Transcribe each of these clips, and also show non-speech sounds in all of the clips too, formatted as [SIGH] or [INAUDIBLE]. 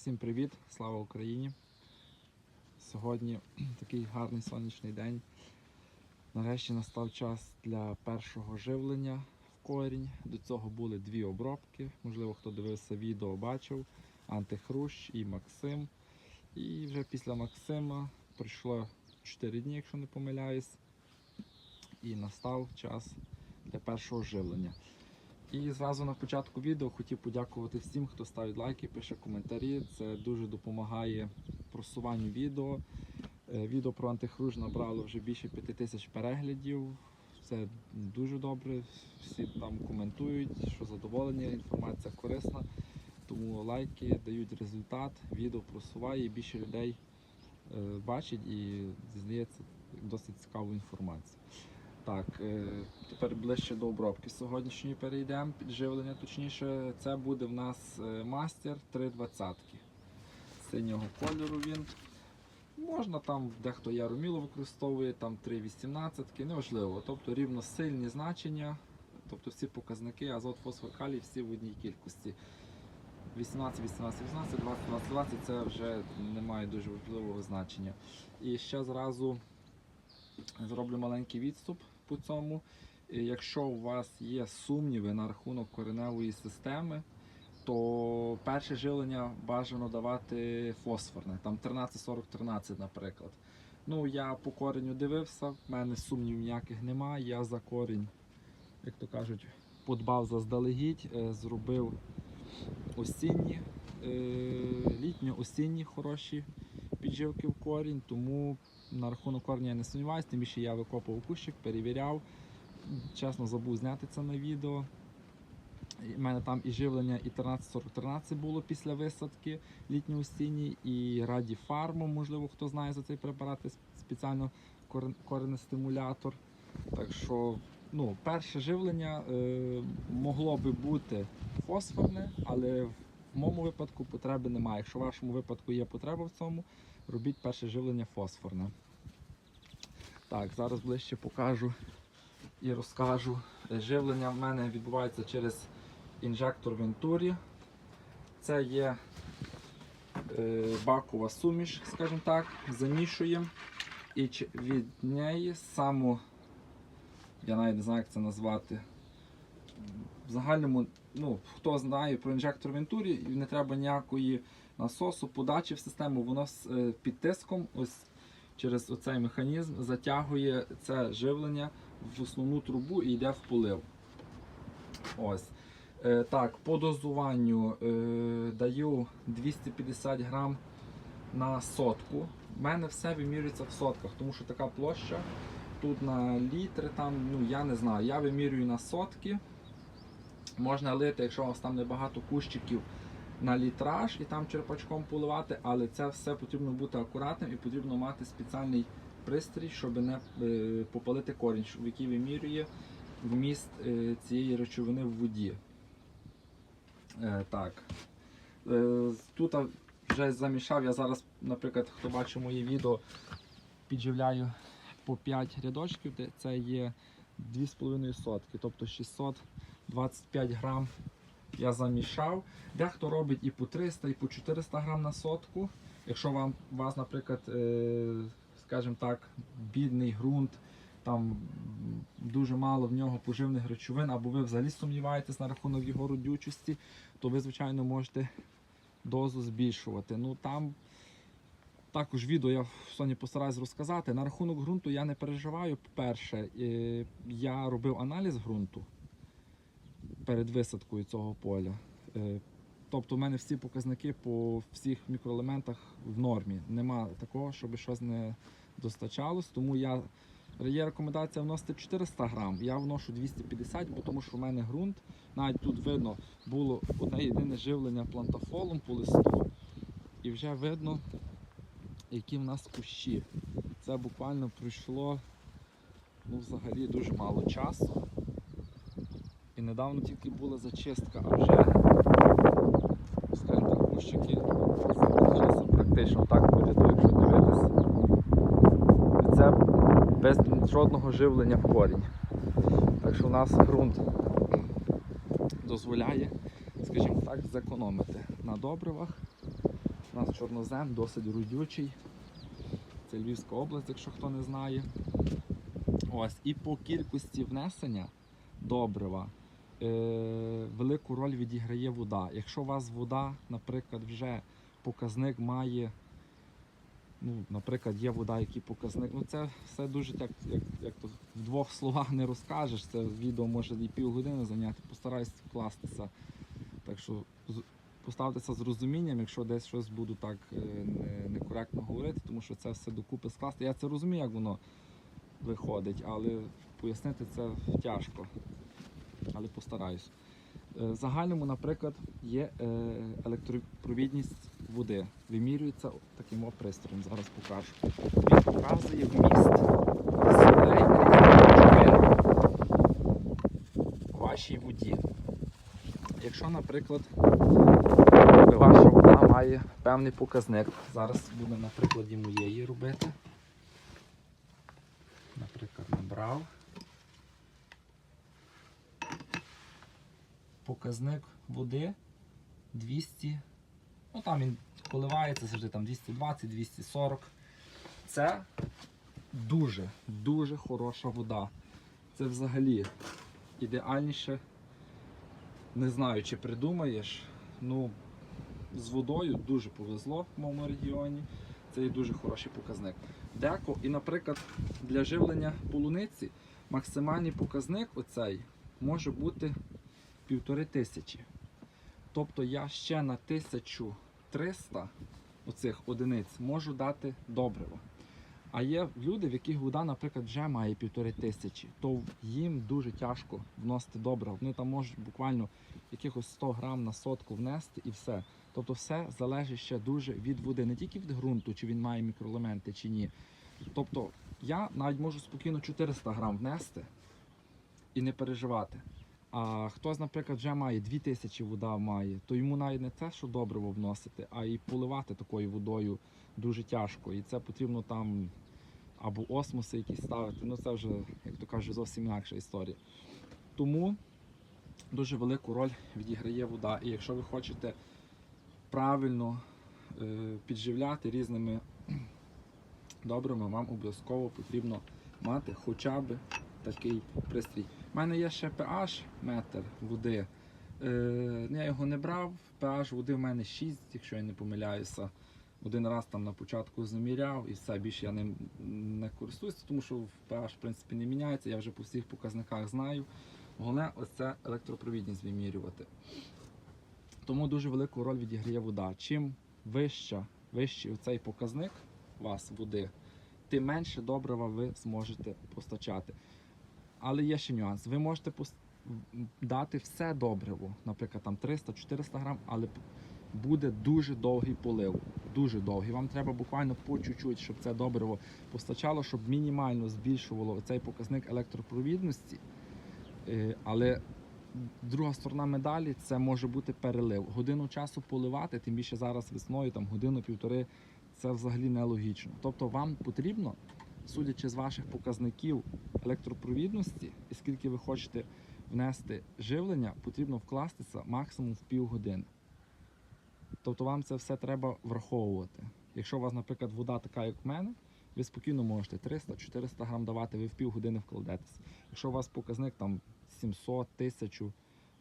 Всім привіт, слава Україні! Сьогодні [CLEARS THROAT] такий гарний сонячний день. Нарешті настав час для першого живлення в корінь. До цього були дві обробки. Можливо, хто дивився відео, бачив. Антихрущ і Максим. І вже після Максима пройшло 4 дні, якщо не помиляюсь. І настав час для першого живлення. І зразу на початку відео хотів подякувати всім, хто ставить лайки, пише коментарі. Це дуже допомагає просуванню відео. Е, Відео про антихруж набрало вже більше 5 тисяч переглядів. Це дуже добре. Всі там коментують, що задоволені, інформація корисна. Тому лайки дають результат, відео просуває, більше людей е, бачить і дізнається досить цікаву інформацію. Так, е, тепер ближче до обробки сьогоднішньої перейдемо, підживлення точніше. Це буде в нас е, мастер 320 синього кольору він. Можна там, дехто яруміло використовує, там 3,18, неважливо. Тобто рівно сильні значення, тобто всі показники, азот, фосфор, калій, всі в одній кількості. 18, 18, 18, 20, 20, 20 це вже не має дуже важливого значення. І ще зразу зроблю маленький відступ по цьому. Якщо у вас є сумніви на рахунок кореневої системи, то перше живлення бажано давати фосфорне, там 13-40-13, наприклад. Ну, я по коренню дивився, в мене сумнівів ніяких немає. Я за корінь, як то кажуть, подбав заздалегідь, е, зробив осінні, е, літньо-осінні хороші підживки в корінь, тому на рахунок корня я не сумніваюся, тим більше я викопував кущик, перевіряв. Чесно забув зняти це на відео. У мене там і живлення і 13-40-13 було після висадки літньо-осінній, і Раді Фармо, можливо, хто знає за цей препарат, спеціально коренестимулятор. Так що, ну, перше живлення е, могло би бути фосфорне, але в моєму випадку потреби немає. Якщо в вашому випадку є потреба в цьому, робіть перше живлення фосфорне. Так, зараз ближче покажу і розкажу. Живлення в мене відбувається через інжектор Venturi. Це є е, бакова суміш, скажімо так, замішуємо. І від неї саму, я навіть не знаю, як це назвати. В загальному, ну, хто знає про інжектор Venturi, не треба ніякої насосу, подачі в систему, воно е, під тиском, ось через оцей механізм затягує це живлення в основну трубу і йде в полив. Ось. Е, так, по дозуванню е, даю 250 грам на сотку. У мене все вимірюється в сотках, тому що така площа тут на літри, там, ну я не знаю, я вимірюю на сотки. Можна лити, якщо у вас там небагато кущиків на літраж і там черпачком поливати, але це все потрібно бути акуратним і потрібно мати спеціальний пристрій, щоб не е, попалити корінь, в який вимірює вміст е, цієї речовини в воді. Е, так. Тут вже замішав, я зараз, наприклад, хто бачив мої відео, підживляю по 5 рядочків, це є 2,5 сотки, тобто 625 грам я замішав. Дехто робить і по 300, і по 400 грам на сотку. Якщо вам, вас, наприклад, е, скажімо так, бідний ґрунт, там дуже мало в нього поживних речовин, або ви взагалі сумніваєтесь на рахунок його родючості, то ви, звичайно, можете дозу збільшувати. Ну там також відео я сьогодні постараюсь розказати. На рахунок ґрунту я не переживаю. По-перше, е, я робив аналіз ґрунту перед висадкою цього поля. Е, Тобто в мене всі показники по всіх мікроелементах в нормі. Нема такого, щоб щось не достачалось. Тому я є рекомендація вносити 400 грам. Я вношу 250, бо тому що в мене ґрунт. Навіть тут видно було одне єдине живлення плантафолом по листу. І вже видно, які в нас кущі. Це буквально пройшло ну, взагалі дуже мало часу. І недавно тільки була зачистка, а вже, скажімо так, кущики закінчилися практично так по ряду, якщо дивитися. Це без жодного живлення в корінь. Так що у нас ґрунт дозволяє, скажімо так, зекономити на добривах У нас чорнозем, досить родючий. Це Львівська область, якщо хто не знає. Ось, і по кількості внесення добрива велику роль відіграє вода. Якщо у вас вода, наприклад, вже показник має, ну, наприклад, є вода, який показник. Ну це все дуже так, як, як то в двох [LAUGHS] словах не розкажеш. Це відео може і півгодини зайняти. Постараюсь вкластися. Так що поставтеся з розумінням, якщо десь щось буду так е, некоректно говорити, тому що це все докупи скласти. Я це розумію, як воно виходить, але пояснити це тяжко. Але постараюсь. Е, В загальному, наприклад, є е, електропровідність води. Вимірюється таким пристроєм. Зараз покажу. Він показує вміст солей в вашій воді. Якщо, наприклад, ваша вода має певний показник, зараз буду на прикладі моєї робити. Наприклад, набрав. Показник води 200. Ну там він коливається завжди там 220, 240. Це дуже, дуже хороша вода. Це взагалі ідеальніше. Не знаю, чи придумаєш. Ну, з водою дуже повезло в моєму регіоні. Це є дуже хороший показник. Деко, і, наприклад, для живлення полуниці максимальний показник оцей може бути півтори тисячі. Тобто я ще на 1300 оцих одиниць можу дати добриво. А є люди, в яких вода, наприклад, вже має півтори тисячі, то їм дуже тяжко вносити добриво. Вони там можуть буквально якихось 100 грам на сотку внести і все. Тобто все залежить ще дуже від води, не тільки від ґрунту, чи він має мікроелементи чи ні. Тобто я навіть можу спокійно 400 грам внести і не переживати. А хтось, наприклад, вже має 2000 вода має, то йому навіть не те, що добриво вносити, а і поливати такою водою дуже тяжко. І це потрібно там або осмоси якісь ставити. Ну це вже, як то кажуть, зовсім інакша історія. Тому дуже велику роль відіграє вода. І якщо ви хочете правильно е, підживляти різними добрими, вам обов'язково потрібно мати хоча б такий пристрій. У мене є ще pH метр води. Е, я його не брав. pH води в мене 6, якщо я не помиляюся. Один раз там на початку заміряв і все, більше я ним не користуюся, тому що pH в принципі не міняється, я вже по всіх показниках знаю. Головне ось це електропровідність вимірювати. Тому дуже велику роль відіграє вода. Чим вища, вищий цей показник у вас води, тим менше добрива ви зможете постачати. Але є ще нюанс. Ви можете дати все добриво, наприклад, там 300-400 грам, але буде дуже довгий полив. Дуже довгий. Вам треба буквально по чуть-чуть, щоб це добриво постачало, щоб мінімально збільшувало цей показник електропровідності. Е, Але друга сторона медалі це може бути перелив. Годину часу поливати, тим більше зараз весною, там годину-півтори, це взагалі нелогічно. Тобто вам потрібно, судячи з ваших показників електропровідності, і скільки ви хочете внести живлення, потрібно вкластися максимум в півгодини. Тобто вам це все треба враховувати. Якщо у вас, наприклад, вода така, як в мене, ви спокійно можете 300-400 грам давати, ви в півгодини вкладетеся. Якщо у вас показник там 700, 1000,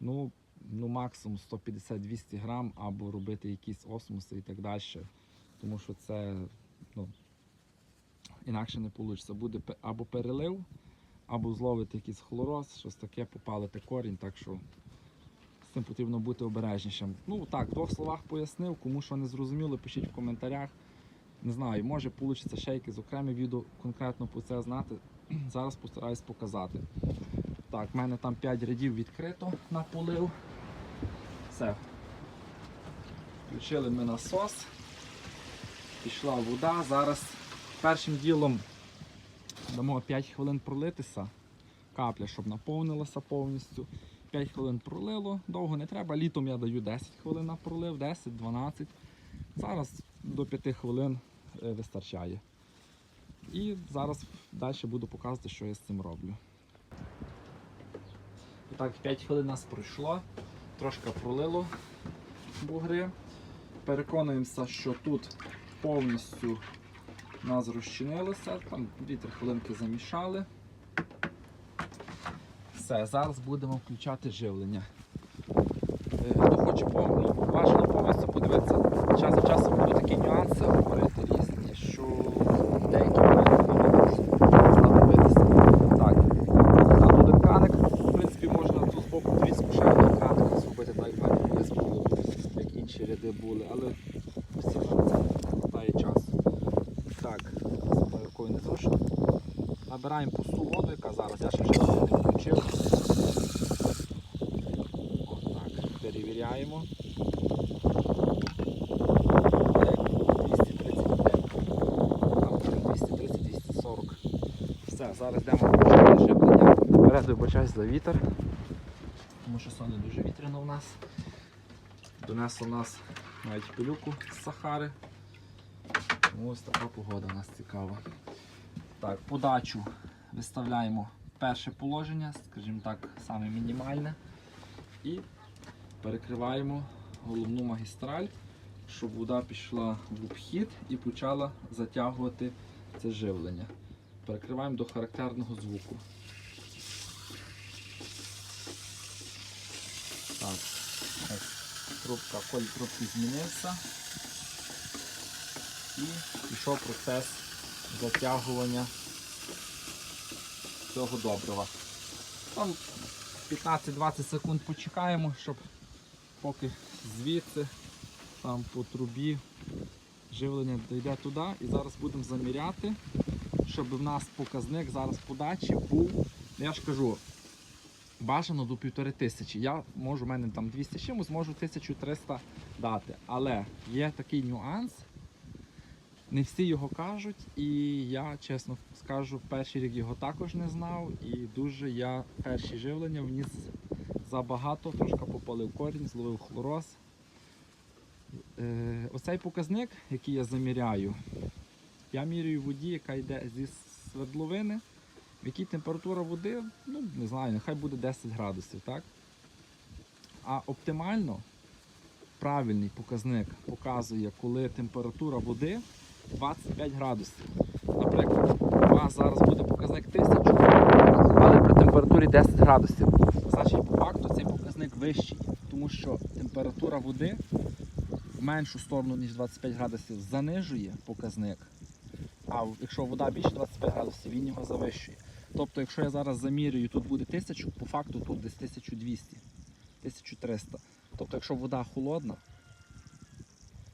ну, ну максимум 150-200 грам, або робити якісь осмоси і так далі. Тому що це ну, інакше не вийде. Буде або перелив, або зловити якийсь хлороз, щось таке, попалити корінь. Так що з цим потрібно бути обережнішим. Ну так, в двох словах пояснив, кому що не зрозуміло, пишіть в коментарях. Не знаю, може вийде ще якесь окреме відео конкретно про це знати. [CLEARS THROAT] Зараз постараюсь показати. Так, в мене там 5 рядів відкрито на полив. Все. Включили ми насос. Пішла вода. Зараз першим ділом дамо 5 хвилин пролитися. Капля, щоб наповнилася повністю. 5 хвилин пролило, довго не треба. Літом я даю 10 хвилин на пролив, 10-12. Зараз до 5 хвилин е, вистачає. І зараз далі буду показувати, що я з цим роблю. І так, 5 хвилин нас пройшло, трошки пролило бугри. Переконуємося, що тут повністю у нас розчинилося. Там 2-3 хвилинки замішали. Все, зараз будемо включати живлення. Е, Хто хоче помню, ну, бажано повністю подивитися. Час від часу будуть такі нюанси говорити різні, що деякі моменти можуть знадобитися. Так, там буде краник. В принципі, можна тут з боку двіску ще один краник зробити, так як в мене колись було, як інші ряди були, але всі вже на це не хватає часу. Так, з рукою не зручно. Набираємо пусту воду, яка зараз, я ще вже не включив. Отак, перевіряємо. Так, 235. Там вже 230-240. Все, зараз йдемо живлення. Наперед вибачаюсь за вітер. Тому що сьогодні дуже вітряно в нас. Донесло нас навіть пилюку з Сахари. Тому Ось така погода у нас цікава. Так, подачу виставляємо перше положення, скажімо так, саме мінімальне. І перекриваємо головну магістраль, щоб вода пішла в обхід і почала затягувати це живлення. Перекриваємо до характерного звуку. Так, трубка, коль трубки змінився. І пішов процес затягування цього добрива. Там 15-20 секунд почекаємо, щоб поки звідси там по трубі живлення дійде туди. І зараз будемо заміряти, щоб в нас показник зараз подачі був, я ж кажу, бажано до півтори тисячі. Я можу, в мене там 200 з чимось, можу 1300 дати. Але є такий нюанс. Не всі його кажуть, і я чесно скажу, перший рік його також не знав. І дуже я перші живлення вніс забагато, трошки попалив корінь, зловив хлороз. Е, оцей показник, який я заміряю, я міряю воді, яка йде зі свердловини, в якій температура води, ну не знаю, нехай буде 10 градусів, так? А оптимально правильний показник показує, коли температура води 25 градусів. Наприклад, у вас зараз буде показник 1000, але при температурі 10 градусів. Значить, по факту цей показник вищий, тому що температура води в меншу сторону, ніж 25 градусів, занижує показник. А якщо вода більше 25 градусів, він його завищує. Тобто, якщо я зараз замірюю, тут буде 1000, по факту тут десь 1200, 1300. Тобто, якщо вода холодна,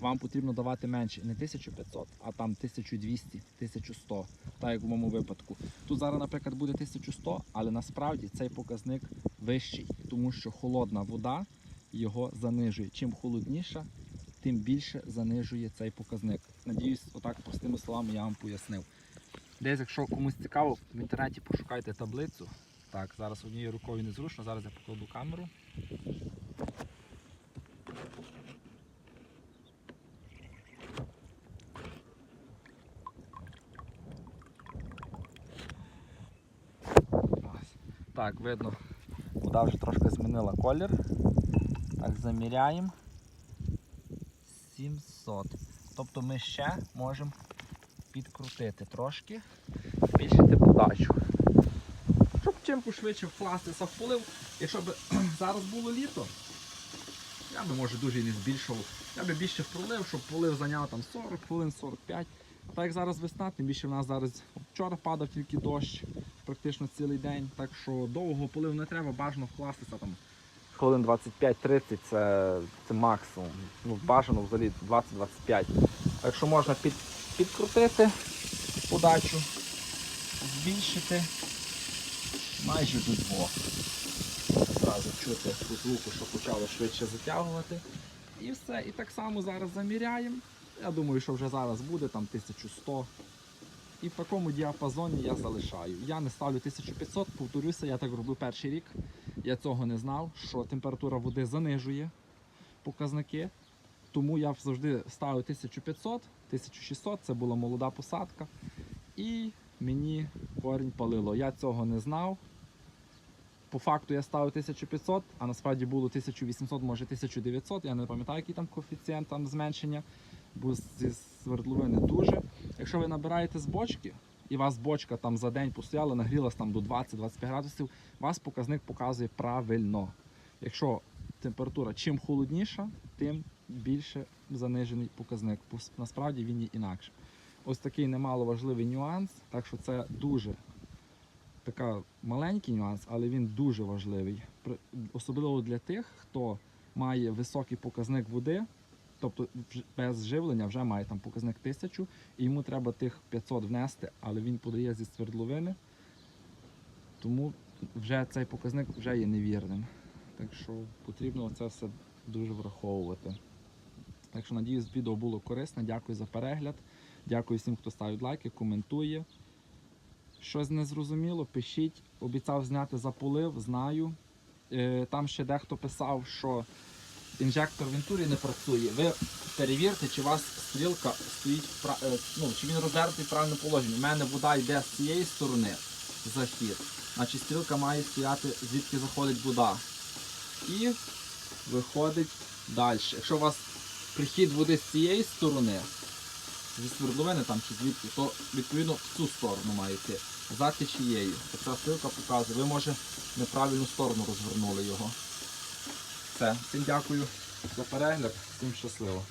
вам потрібно давати менше, не 1500, а там 1200, 1100, так як в моєму випадку. Тут зараз, наприклад, буде 1100, але насправді цей показник вищий, тому що холодна вода його занижує. Чим холодніша, тим більше занижує цей показник. Надіюсь, отак простими словами я вам пояснив. Десь, якщо комусь цікаво, в інтернеті пошукайте таблицю. Так, зараз однією рукою незручно, зараз я покладу камеру. Так, видно, вода вже трошки змінила колір. Так, заміряємо. 700. Тобто ми ще можемо підкрутити трошки, збільшити подачу. Щоб чим пошвидше вкластися в полив, якщо б [CLEARS THROAT] зараз було літо, я би може дуже і не збільшував. Я би більше пролив, щоб полив зайняв там 40 хвилин, 45. А так як зараз весна, тим більше в нас зараз вчора падав тільки дощ, практично цілий день. Так що довго полив не треба, бажано вкластися там. Хвилин 25-30 це, це максимум. Ну, бажано взагалі 20-25. А якщо можна під, підкрутити подачу, збільшити майже до двох. Зразу чути по звуку, що почало швидше затягувати. І все. І так само зараз заміряємо. Я думаю, що вже зараз буде там 1100. І в такому діапазоні я залишаю. Я не ставлю 1500, повторюся, я так роблю перший рік. Я цього не знав, що температура води занижує показники. Тому я завжди ставив 1500, 1600, це була молода посадка. І мені корінь палило. Я цього не знав. по факту я ставив 1500, а насправді було 1800, може 1900. Я не пам'ятаю, який там коефіцієнт там зменшення. Бо зі свердловини дуже. Якщо ви набираєте з бочки, і вас бочка там за день постояла, нагрілась там до 20-25 градусів, вас показник показує правильно. Якщо температура чим холодніша, тим більше занижений показник. Насправді він є інакше. Ось такий немаловажливий нюанс, так що це дуже така маленький нюанс, але він дуже важливий. Особливо для тих, хто має високий показник води, тобто без живлення вже має там показник 1000, і йому треба тих 500 внести, але він подає зі свердловини, тому вже цей показник вже є невірним. Так що потрібно це все дуже враховувати. Так що надіюсь, відео було корисне. Дякую за перегляд. Дякую всім, хто ставить лайки, коментує. Щось не зрозуміло, пишіть. Обіцяв зняти заполив, знаю. Е, Там ще дехто писав, що інжектор Вентурі не працює. Ви перевірте, чи у вас стрілка стоїть е, ну, чи він роздертий в правильному положенні. У мене вода йде з цієї сторони захід. Значить стрілка має стояти звідки заходить вода. І виходить далі. Якщо у вас прихід води з цієї сторони, зі свердловини там чи звідки, то відповідно в цю сторону має йти. За течією. Ця стрілка показує. Ви може неправильну сторону розвернули його. Все, всім дякую за перегляд, всім щасливо.